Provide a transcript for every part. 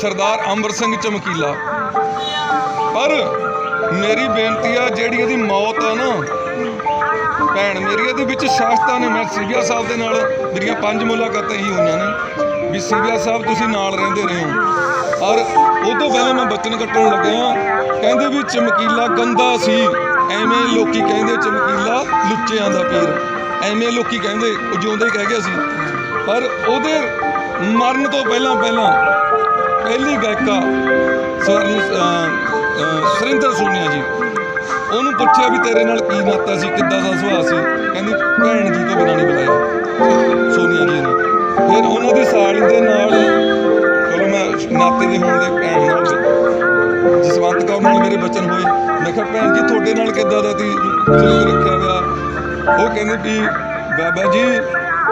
ਸਰਦਾਰ ਅੰਮ੍ਰਿਤ ਸਿੰਘ ਚਮਕੀਲਾ। ਪਰ ਮੇਰੀ ਬੇਨਤੀ ਆ, ਜਿਹੜੀ ਇਹਦੀ ਮੌਤ ਆ ਨਾ, ਭੈਣ ਮੇਰੀ, ਇਹਦੇ ਵਿੱਚ ਸ਼ਾਸਤਾਂ ਨੇ, ਮੈਂ ਸੀਬੀਆ ਸਾਹਿਬ ਦੇ ਨਾਲ ਮੇਰੀਆਂ ਪੰਜ ਮੁਲਾਕਾਤਾਂ ਹੀ ਹੋਈਆਂ ਨੇ, ਵੀ ਸੀਬੀਆ ਸਾਹਿਬ ਤੁਸੀਂ ਨਾਲ ਰਹਿੰਦੇ ਰਹੇ ਹੋ। ਔਰ ਉਹ ਤੋਂ ਪਹਿਲਾਂ ਮੈਂ ਬਚਨ ਕੱਟਣ ਲੱਗਿਆ, ਕਹਿੰਦੇ ਵੀ ਚਮਕੀਲਾ ਗੰਦਾ ਸੀ, ਐਵੇਂ ਲੋਕੀ ਕਹਿੰਦੇ ਚਮਕੀਲਾ ਲੁੱਚਿਆਂ ਦਾ ਪੀਰ। ਐਵੇਂ ਲੋਕੀ ਕਹਿੰਦੇ, ਉਹ ਜਿਉਂਦਾ ਹੀ ਕਹਿ ਗਿਆ ਸੀ। ਪਰ ਉਹਦੇ ਮਰਨ ਤੋਂ ਪਹਿਲਾਂ ਪਹਿਲਾਂ ਪਹਿਲੀ ਗਾਇਕਾ ਸਵਰਨ ਸੁਰਿੰਦਰ ਸੋਨੀਆ ਜੀ, ਉਹਨੂੰ ਪੁੱਛਿਆ ਵੀ ਤੇਰੇ ਨਾਲ ਕੀ ਨਾਤਾ ਸੀ, ਕਿੱਦਾਂ ਦਾ ਸੁਭਾਅ ਸੀ? ਕਹਿੰਦੀ, ਭੈਣ ਜੀ ਤੋਂ ਬਿਨਾਂ ਨਹੀਂ ਬੁਲਾਇਆ ਸੋਨੀਆ ਜੀ ਨੇ। ਫਿਰ ਉਹਨਾਂ ਦੀ ਸਾਲੀ ਦੇ ਨਾਲ, ਚਲੋ ਮੈਂ ਨਾਤੇ ਦੇ ਹੋਣ ਦੇ ਭੈਣ ਨਾਲ ਜਸਵੰਤ ਕੌਰ ਨਾਲ ਮੇਰੇ ਬਚਨ ਹੋਏ ਮੈਂ ਕਿਹਾ, ਭੈਣ ਜੀ, ਤੁਹਾਡੇ ਨਾਲ ਕਿੱਦਾਂ ਦਾ ਤੀ ਸਲੂਕ ਰੱਖਿਆ ਗਿਆ ਉਹ ਕਹਿੰਦੇ ਵੀ, ਬਾਬਾ ਜੀ,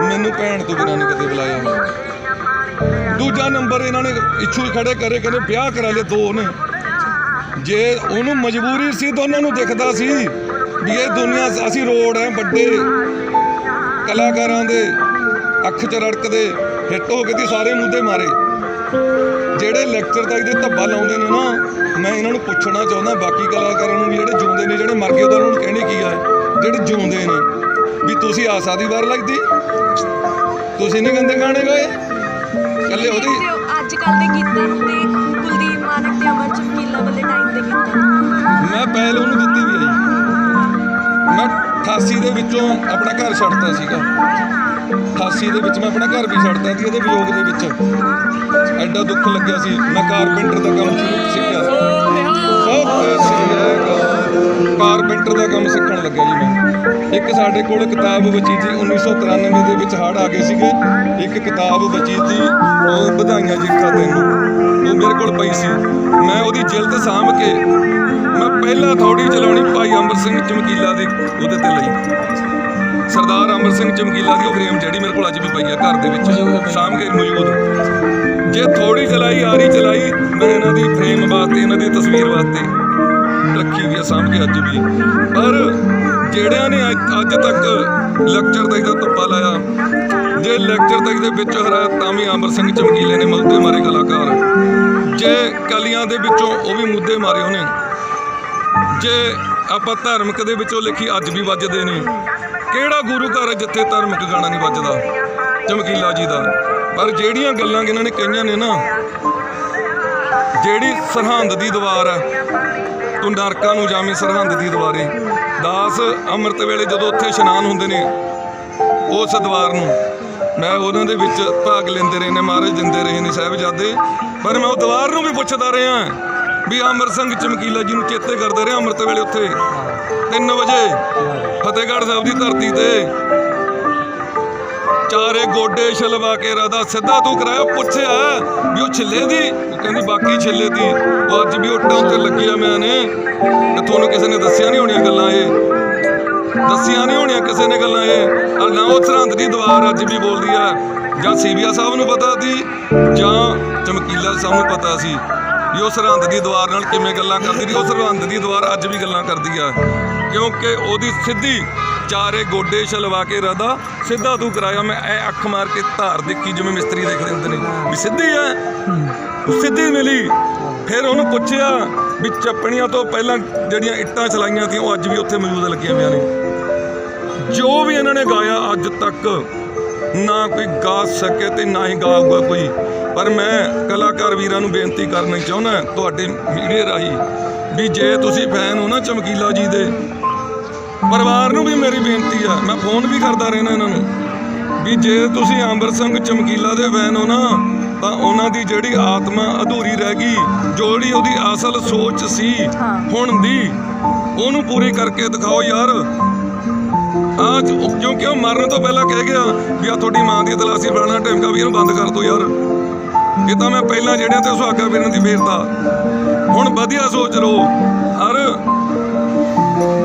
ਮੈਨੂੰ ਭੈਣ ਤੋਂ ਬਿਨਾਂ ਨਹੀਂ ਕਦੇ ਬੁਲਾਇਆ ਦੂਜਾ ਨੰਬਰ ਇਹਨਾਂ ਨੇ ਇਸ਼ੂ ਖੜੇ ਕਰੇ, ਕਹਿੰਦੇ ਵਿਆਹ ਕਰਾ ਲਏ ਦੋ ਨੇ। ਜੇ ਉਹਨੂੰ ਮਜਬੂਰੀ ਸੀ ਤਾਂ ਉਹਨਾਂ ਨੂੰ ਦਿਖਦਾ ਸੀ ਵੀ ਇਹ ਦੁਨੀਆ ਅਸੀਂ ਰੋਡ ਹੈ ਵੱਡੇ ਕਲਾਕਾਰਾਂ ਦੇ ਅੱਖ 'ਚ ਰੜਕਦੇ, ਹਿੱਟ ਹੋ ਕੇ ਤੇ ਸਾਰੇ ਮੁੱਦੇ ਮਾਰੇ। ਜਿਹੜੇ ਲੈਕਚਰ ਤੱਕ ਦੇ ਧੱਬਾ ਲਾਉਂਦੇ ਨੇ ਨਾ, ਮੈਂ ਇਹਨਾਂ ਨੂੰ ਪੁੱਛਣਾ ਚਾਹੁੰਦਾ, ਬਾਕੀ ਕਲਾਕਾਰਾਂ ਨੂੰ ਵੀ ਜਿਹੜੇ ਜਿਉਂਦੇ ਨੇ, ਜਿਹੜੇ ਮਰ ਗਏ, ਉਹਨਾਂ ਨੂੰ ਕਹਿਣੇ ਕੀ ਆ? ਜਿਹੜੇ ਜਿਉਂਦੇ ਨੇ, ਵੀ ਤੁਸੀਂ ਆਸਾ ਦੀ ਵਾਰ ਲੱਗਦੀ? ਤੁਸੀਂ ਨਹੀਂ ਗੰਦੇ ਗਾਣੇ ਗਾਏ? ਉਹ ਦੇ ਗੀਤਾਂ ਤੇ ਕੁਲਦੀਪ ਮਾਨਕ ਤੇ ਅਮਰ ਚਮਕੀਲਾ ਵਾਲੇ ਟਾਈਮ ਦੇ ਗੀਤਾਂ ਮੈਂ ਪਹਿਲ ਉਹਨੂੰ ਦਿੱਤੀ ਵੀ ਹੈ ਜੀ। ਮੈਂ 88 ਦੇ ਵਿੱਚੋਂ ਆਪਣਾ ਘਰ ਛੱਡਤਾ ਸੀਗਾ 88 ਦੇ ਵਿੱਚ ਮੈਂ ਆਪਣਾ ਘਰ ਵੀ ਛੱਡਤਾ ਸੀ, ਇਹਦੇ ਵਿਯੋਗ ਦੇ ਵਿੱਚ। ਐਡਾ ਦੁੱਖ ਲੱਗਿਆ ਸੀ। ਮੈਂ ਕਾਰਪੈਂਟਰ ਦਾ ਕੰਮ ਸ਼ੁਰੂ ਸਿੱਖਿਆ। ਸਭ ਕਾਰਪੈਂਟਰ ਦਾ ਕੰਮ ਸਿੱਖਣ ਲੱਗਿਆ ਜੀ ਮੈਂ। ਇੱਕ ਸਾਡੇ ਕੋਲ ਕਿਤਾਬ ਬਚੀ ਸੀ 1993 ਦੇ ਵਿੱਚ ਹੜ੍ਹ ਆ ਗਏ ਸੀਗੇ। ਇੱਕ ਕਿਤਾਬ ਬਚੀ ਸੀ, ਉਹ ਵਧਾਈਆਂ ਜੀਠਾ ਤੈਨੂੰ। ਉਹ ਮੇਰੇ ਕੋਲ ਪਈ ਸੀ। ਮੈਂ ਉਹਦੀ ਜਿਲਦ ਸਾਂਭ ਕੇ ਮੈਂ ਪਹਿਲਾਂ ਥੋੜੀ ਚਲਾਉਣੀ ਭਾਈ ਅਮਰ ਸਿੰਘ ਚਮਕੀਲਾ ਦੀ ਉਹਦੇ ਤੇ ਲਈ। ਸਰਦਾਰ ਅਮਰ ਸਿੰਘ ਚਮਕੀਲਾ ਦੀ ਉਹ ਫਰੇਮ ਜਿਹੜੀ ਮੇਰੇ ਕੋਲ ਅੱਜ ਵੀ ਪਈ ਆ ਘਰ ਦੇ ਵਿੱਚ ਸਾਂਭ ਕੇ ਮੌਜੂਦ। ਜੇ ਥੋੜੀ ਚਲਾਈ ਆਰੀ ਚਲਾਈ ਮੈਂ ਇਹਨਾਂ ਦੀ ਫਰੇਮ ਵਾਸਤੇ ਇਹਨਾਂ ਦੀ ਤਸਵੀਰ ਵਾਸਤੇ ਰੱਖੀ ਹੋਈ ਆ ਸਾਂਭ ਕੇ ਅੱਜ ਵੀ। ਪਰ ਜਿਹੜਿਆਂ ਨੇ ਅੱਜ ਅੱਜ ਤੱਕ ਲੈਕਚਰ ਤੱਕ ਦਾ ਧੱਪਾ ਲਾਇਆ ਜੇ ਲੈਕਚਰ ਤੱਕ ਦੇ ਵਿੱਚ ਹਰਾਇਆ ਤਾਂ ਵੀ ਅਮਰ ਸਿੰਘ ਚਮਕੀਲੇ ਨੇ ਮੁੱਦੇ ਮਾਰੇ ਕਲਾਕਾਰ। ਜੇ ਕਲੀਆਂ ਦੇ ਵਿੱਚੋਂ ਉਹ ਵੀ ਮੁੱਦੇ ਮਾਰੇ ਉਹਨੇ ਜੇ ਆਪਾਂ ਧਾਰਮਿਕ ਦੇ ਵਿੱਚੋਂ ਲਿਖੀ ਅੱਜ ਵੀ ਵੱਜਦੇ ਨੇ ਕਿਹੜਾ ਗੁਰੂ ਘਰ ਹੈ ਜਿੱਥੇ ਧਾਰਮਿਕ ਗਾਣਾ ਨਹੀਂ ਵੱਜਦਾ? ਚਮਕੀਲਾ ਜੀ ਦਾ। ਪਰ ਜਿਹੜੀਆਂ ਗੱਲਾਂ ਇਹਨਾਂ ਨੇ ਕਹੀਆਂ ਨੇ ਨਾ, ਜਿਹੜੀ ਸਰਹੰਦ ਦੀ ਦੀਵਾਰ ਹੈ ਤੂੰ ਨਰਕਾਂ ਨੂੰ ਜਾਵੇਂ ਸਰਹੰਦ ਦੀ ਦੀਵਾਰੇ। ਦਾਸ ਅੰਮ੍ਰਿਤ ਵੇਲੇ ਜਦੋਂ ਉੱਥੇ ਇਸ਼ਨਾਨ ਹੁੰਦੇ ਨੇ, ਉਸ ਦੀਵਾਰ ਨੂੰ, ਮੈਂ ਉਹਨਾਂ ਦੇ ਵਿੱਚ ਭਾਗ ਲੈਂਦੇ ਰਹੇ ਨੇ, ਮਹਾਰਾਜ ਦਿੰਦੇ ਰਹੇ ਨੇ ਸਾਹਿਬਜ਼ਾਦੇ। ਪਰ ਮੈਂ ਉਹ ਦੀਵਾਰ ਨੂੰ ਵੀ ਪੁੱਛਦਾ ਰਿਹਾ ਵੀ ਅਮਰ ਸਿੰਘ ਚਮਕੀਲਾ ਜੀ ਨੂੰ ਚੇਤੇ ਕਰਦੇ ਰਹੇ ਅੰਮ੍ਰਿਤ ਵੇਲੇ ਉੱਥੇ? 3 ਵਜੇ। ਫਤਿਹਗੜ੍ਹ ਸਾਹਿਬ ਦੀ ਧਰਤੀ ਤੇ ਚਾਰੇ ਗੋਡੇ ਛਲਵਾ ਕੇ ਰਾਦਾ ਸਿੱਧਾ ਤੂੰ ਕਰਾਇਆ ਪੁੱਛਿਆ ਵੀ ਉਹ ਛਿੱਲੇ ਦੀ? ਉਹ ਕਹਿੰਦੀ, ਬਾਕੀ ਛਿੱਲੇ ਦੀ। ਉਹ ਅੱਜ ਵੀ ਉੱਟਾਂ ਉੱਤੇ ਲੱਗਿਆ ਮੈਂ ਨੇ। ਤੇ ਤੁਹਾਨੂੰ ਕਿਸੇ ਨੇ ਦੱਸਿਆ ਨਹੀਂ ਹੋਣੀਆਂ ਗੱਲਾਂ ਇਹ? ਦੱਸੀਆਂ ਨਹੀਂ ਹੋਣੀਆਂ ਕਿਸੇ ਨੇ ਗੱਲਾਂ ਇਹ? ਆ ਨਾ ਉਹ ਸਰਹੰਦ ਦੀ ਦੀਵਾਰ ਅੱਜ ਵੀ ਬੋਲਦੀ ਆ। ਜਾਂ ਸੀਬੀਆ ਸਾਹਿਬ ਨੂੰ ਪਤਾ ਸੀ, ਜਾਂ ਚਮਕੀਲਾ ਸਾਹਿਬ ਨੂੰ ਪਤਾ ਸੀ। ਵੀ ਉਹ ਸਰਹੰਦ ਦੀ ਦੀਵਾਰ ਨਾਲ ਕਿਵੇਂ ਗੱਲਾਂ ਕਰਦੀ ਸੀ ਉਹ ਸਰਹੰਦ ਦੀ ਦੀਵਾਰ ਅੱਜ ਵੀ ਗੱਲਾਂ ਕਰਦੀ ਆ। ਕਿਉਂਕਿ ਉਹਦੀ ਸਿੱਧੀ ਚਾਰੇ ਗੋਡੇ ਛਲਵਾ ਕੇ ਰਦਾ ਸਿੱਧਾ ਤੂੰ ਕਰਾਇਆ, ਮੈਂ ਐ ਅੱਖ ਮਾਰ ਕੇ ਧਾਰ ਦੇਖੀ ਜਿਵੇਂ ਮਿਸਤਰੀ ਦੇਖਦੇ ਹੁੰਦੇ ਨੇ। ਵੀ ਸਿੱਧੀ ਆ ਸਿੱਧੀ ਮਿਲੀ। ਫਿਰ ਉਹਨੂੰ ਪੁੱਛਿਆ ਵੀ ਚੱਪਣੀਆਂ ਤੋਂ ਪਹਿਲਾਂ ਜਿਹੜੀਆਂ ਇੱਟਾਂ ਚਲਾਈਆਂ ਸੀ, ਉਹ ਅੱਜ ਵੀ ਉੱਥੇ ਮੌਜੂਦ ਲੱਗੀਆਂ ਹੋਈਆਂ ਨੇ। ਜੋ ਵੀ ਇਹਨਾਂ ਨੇ ਗਾਇਆ ਅੱਜ ਤੱਕ ਨਾ ਕੋਈ ਗਾ ਸਕੇ ਤੇ ਨਾ ਹੀ ਗਾਊਗਾ ਕੋਈ। ਪਰ ਮੈਂ ਕਲਾਕਾਰ ਵੀਰਾਂ ਨੂੰ ਬੇਨਤੀ ਕਰਨੀ ਚਾਹੁੰਦਾ ਤੁਹਾਡੇ ਮੀਡੀਆ ਰਾਹੀਂ ਵੀ ਜੇ ਤੁਸੀਂ ਫੈਨ ਹੋ ਨਾ ਚਮਕੀਲਾ ਜੀ ਦੇ ਪਰਿਵਾਰ ਨੂੰ ਵੀ ਮੇਰੀ ਬੇਨਤੀ ਆ ਮੈਂ ਫੋਨ ਵੀ ਕਰਦਾ ਰਹਿਣਾ ਇਹਨਾਂ ਨੂੰ ਵੀ ਜੇ ਤੁਸੀਂ ਅੰਬਰ ਸਿੰਘ ਚਮਕੀਲਾ ਦੇ ਫੈਨ ਹੋ ਨਾ ਤਾਂ ਉਹਨਾਂ ਦੀ ਜਿਹੜੀ ਆਤਮਾ ਅਧੂਰੀ ਰਹਿ ਗਈ ਜਿਹੜੀ ਉਹਦੀ ਅਸਲ ਸੋਚ ਸੀ ਹੁਣ ਦੀ ਉਹਨੂੰ ਪੂਰੀ ਕਰਕੇ ਦਿਖਾਓ ਯਾਰ। ਆ ਕਿਉਂਕਿ ਉਹ ਮਰਨ ਤੋਂ ਪਹਿਲਾਂ ਕਹਿ ਗਿਆ ਵੀ ਆ ਤੁਹਾਡੀ ਮਾਂ ਦੀ ਤਲਾਸ਼ੀ ਫੜਨਾ ਟਾਈਮਕਾ ਵੀ ਇਹਨੂੰ ਬੰਦ ਕਰ ਦਿਓ ਯਾਰ। ਇਹ ਤਾਂ ਮੈਂ ਪਹਿਲਾਂ ਜਿਹੜਿਆਂ ਤੇ ਸੁਹਾਗਾ ਵੀਰਾਂ ਦੀ ਫੇਰਦਾ ਹੁਣ ਵਧੀਆ ਸੋਚ ਲਓ। ਹਰ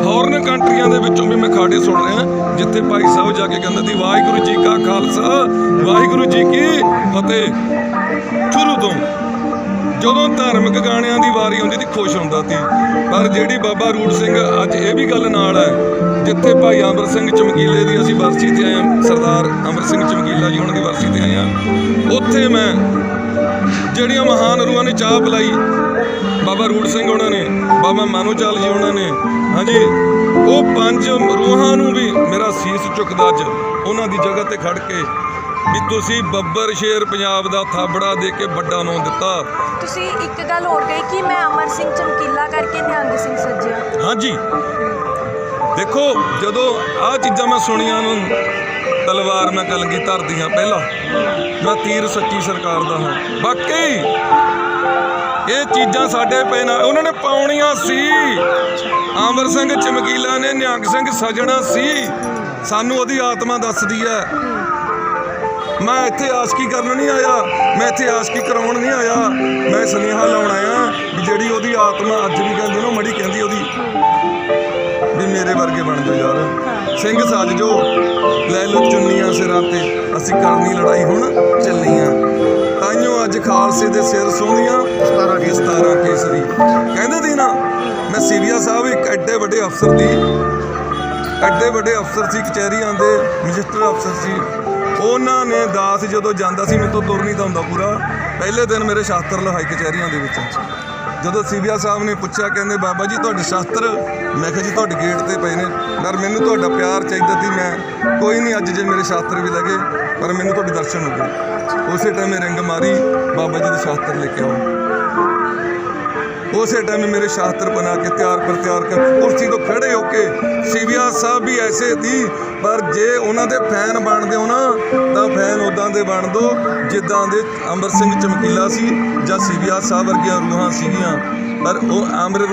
ਫੋਰਨ ਕੰਟਰੀਆਂ ਦੇ ਵਿੱਚੋਂ ਵੀ ਮੈਂ ਖਾੜੇ ਸੁਣ ਰਿਹਾ, ਜਿੱਥੇ ਭਾਈ ਸਾਹਿਬ ਜਾ ਕੇ ਕਹਿੰਦੇ ਸੀ, ਵਾਹਿਗੁਰੂ ਜੀ ਕਾ ਖਾਲਸਾ, ਵਾਹਿਗੁਰੂ ਜੀ ਕੀ ਫਤਿਹ। ਸ਼ੁਰੂ ਤੋਂ ਜਦੋਂ ਧਾਰਮਿਕ ਗਾਣਿਆਂ ਦੀ ਵਾਰੀ ਆਉਂਦੀ ਸੀ ਖੁਸ਼ ਹੁੰਦਾ ਸੀ। ਪਰ ਜਿਹੜੀ ਬਾਬਾ ਰੂੜ ਸਿੰਘ ਅੱਜ ਇਹ ਵੀ ਗੱਲ ਨਾਲ ਹੈ, ਜਿੱਥੇ ਭਾਈ ਅਮਰ ਸਿੰਘ ਚਮਕੀਲੇ ਦੀ ਅਸੀਂ ਵਰਸੀ ਤੇ ਆਏ ਹਾਂ, ਸਰਦਾਰ ਅਮਰ ਸਿੰਘ ਚਮਕੀਲਾ ਜੀ ਉਹਨਾਂ ਦੀ ਵਰਸੀ ਤੇ ਆਏ ਹਾਂ। ਉੱਥੇ ਮੈਂ ਜਿਹੜੀਆਂ ਮਹਾਨ ਰੂਹਾਂ ਨੇ ਚਾਹ ਪਿਲਾਈ, ਬਾਬਾ ਰੂੜ ਸਿੰਘ ਉਹਨਾਂ ਨੇ, ਬਾਬਾ ਮਾਨੋ ਚਾਲ ਜੀ ਉਹਨਾਂ ਨੇ, ਹਾਂਜੀ, ਉਹ ਪੰਜ ਰੂਹਾਂ ਨੂੰ ਵੀ ਮੇਰਾ ਸੀਸ ਝੁਕਦਾ ਅੱਜ, ਉਹਨਾਂ ਦੀ ਜਗ੍ਹਾ ਤੇ ਖੜ ਕੇ ਵੀ ਤੁਸੀਂ ਬੱਬਰ ਸ਼ੇਰ ਪੰਜਾਬ ਦਾ ਥਾਬੜਾ ਦੇ ਕੇ ਵੱਡਾ ਨਾਂ ਦਿੱਤਾ। ਤੁਸੀਂ ਇੱਕ ਗੱਲ ਹੋਰ ਕਹੀ ਕਿ ਮੈਂ ਅਮਰ ਸਿੰਘ ਚਮਕੀਲਾ ਕਰਕੇ ਨਿਹੰਗ ਸਿੰਘ ਸੱਜਿਆ। ਹਾਂਜੀ। ਦੇਖੋ ਜਦੋਂ ਆਹ ਚੀਜ਼ਾਂ ਮੈਂ ਸੁਣੀਆਂ ਨੂੰ ਤਲਵਾਰ ਮੈਂ ਕਲਗੀ ਧਰਦੀਆਂ ਪਹਿਲਾਂ। ਮੈਂ ਤੀਰ ਸੱਚੀ ਸਰਕਾਰ ਦਾ ਹਾਂ। ਬਾਕੀ ਇਹ ਚੀਜ਼ਾਂ ਸਾਡੇ ਪੈ ਨਾ ਉਹਨਾਂ ਨੇ ਪਾਉਣੀਆਂ ਸੀ। ਆਮਰ ਸਿੰਘ ਚਮਕੀਲਾ ਨੇ ਨਿਹੰਗ ਸਿੰਘ ਸਜਣਾ ਸੀ। ਸਾਨੂੰ ਉਹਦੀ ਆਤਮਾ ਦੱਸਦੀ ਹੈ। ਮੈਂ ਇੱਥੇ ਆਸ਼ਕੀ ਕਰਨ ਨਹੀਂ ਆਇਆ? ਮੈਂ ਇੱਥੇ ਆਸ਼ਕੀ ਕਰਾਉਣ ਨਹੀਂ ਆਇਆ? ਮੈਂ ਸੁਨੇਹਾ ਲਾਉਣ ਆਇਆ ਵੀ ਜਿਹੜੀ ਉਹਦੀ ਆਤਮਾ ਅੱਜ ਵੀ ਕਹਿੰਦੀ ਨਾ, ਉਹ ਮੜੀ ਕਹਿੰਦੀ ਉਹਦੀ, ਵੀ ਮੇਰੇ ਵਰਗੇ ਬਣ ਜਾਓ ਯਾਰ। ਸਿੰਘ ਸੱਜ ਜੋ ਲੈ ਲੋ ਚੁੰਨੀਆਂ ਸਿਰਾਂ ਤੇ। ਅਸੀਂ ਕਰਨੀ ਲੜਾਈ ਹੁਣ ਚੱਲੀਆਂ ਤਾਈਓ ਅੱਜ ਖਾਲਸੇ ਦੇ ਸਿਰ ਸੋਹਣੀਆਂ 17 ਕੇ 17 ਕੇਸਰੀ। ਕਹਿੰਦੇ ਦੀ ਨਾ, ਮੈਂ ਸੀਵੀਆ ਸਾਹਿਬ ਇੱਕ ਐਡੇ ਵੱਡੇ ਅਫਸਰ ਦੀ, ਐਡੇ ਵੱਡੇ ਅਫਸਰ ਸੀ, ਕਚਹਿਰੀਆਂ ਦੇ ਮਜਿਸਟਰ ਅਫਸਰ ਸੀ। ਉਹਨਾਂ ਨੇ ਦਾਸ ਜਦੋਂ ਜਾਂਦਾ ਸੀ ਮੇਰੇ ਤੋਂ ਤੁਰ ਨਹੀਂ ਤਾਂ ਹੁੰਦਾ ਪੂਰਾ। ਪਹਿਲੇ ਦਿਨ ਮੇਰੇ ਸ਼ਾਸਤਰ ਲਹਾਈ ਕਚਹਿਰੀਆਂ ਦੇ ਵਿੱਚ। ਜਦੋਂ ਸੀਬੀਆ ਸਾਹਿਬ ਨੇ ਪੁੱਛਿਆ, ਕਹਿੰਦੇ, ਬਾਬਾ ਜੀ, ਤੁਹਾਡੇ ਸ਼ਾਸਤਰ ਮੈਂ ਕਿਹਾ ਜੀ ਤੁਹਾਡੇ ਗੇਟ ਤੇ ਪਏ ਨੇ। ਪਰ ਮੈਨੂੰ ਤੁਹਾਡਾ ਪਿਆਰ ਚਾਹੀਦਾ ਸੀ, ਮੈਂ ਕੋਈ ਨਹੀਂ ਅੱਜ ਜੇ ਮੇਰੇ ਸ਼ਾਸਤਰ ਵੀ ਲੱਗੇ, ਪਰ ਮੈਨੂੰ ਤੁਹਾਡੇ ਦਰਸ਼ਨ ਹੋ ਗਏ। ਉਸੇ ਟਾਈਮ ਰਿੰਗ ਮਾਰੀ, ਬਾਬਾ ਜੀ ਦੇ ਸ਼ਾਸਤਰ ਲੈ ਕੇ ਆਓ। ਉਸੇ ਟਾਈਮ ਮੇਰੇ ਸ਼ਾਸਤਰ ਬਣਾ ਕੇ ਤਿਆਰ ਪਰ ਤਿਆਰ ਕਰ ਕੁਰਸੀ ਤੋਂ ਖੜੇ ਹੋ ਕੇ ਸਾਹਿਬ ਵੀ ਐਸੇ ਸੀ, ਪਰ ਜੇ ਉਹਨਾਂ ਦੇ ਫੈਨ ਬਣਦੇ ਹੋ ਨਾ, ਤਾਂ ਫੈਨ ਉਦਾਂ ਦੇ ਬਣ ਦੋ, ਜਿੱਦਾਂ ਦੇ ਅੰਮ੍ਰਿਤ ਸਿੰਘ ਚਮਕੀਲਾ ਸੀ ਜਾਂ ਸੀਬੀਆ ਸਾਹਿਬ ਵਰਗੀਆਂ ਰੂਹਾਂ ਸੀਗੀਆਂ। ਪਰ ਉਹ ਅਮਰ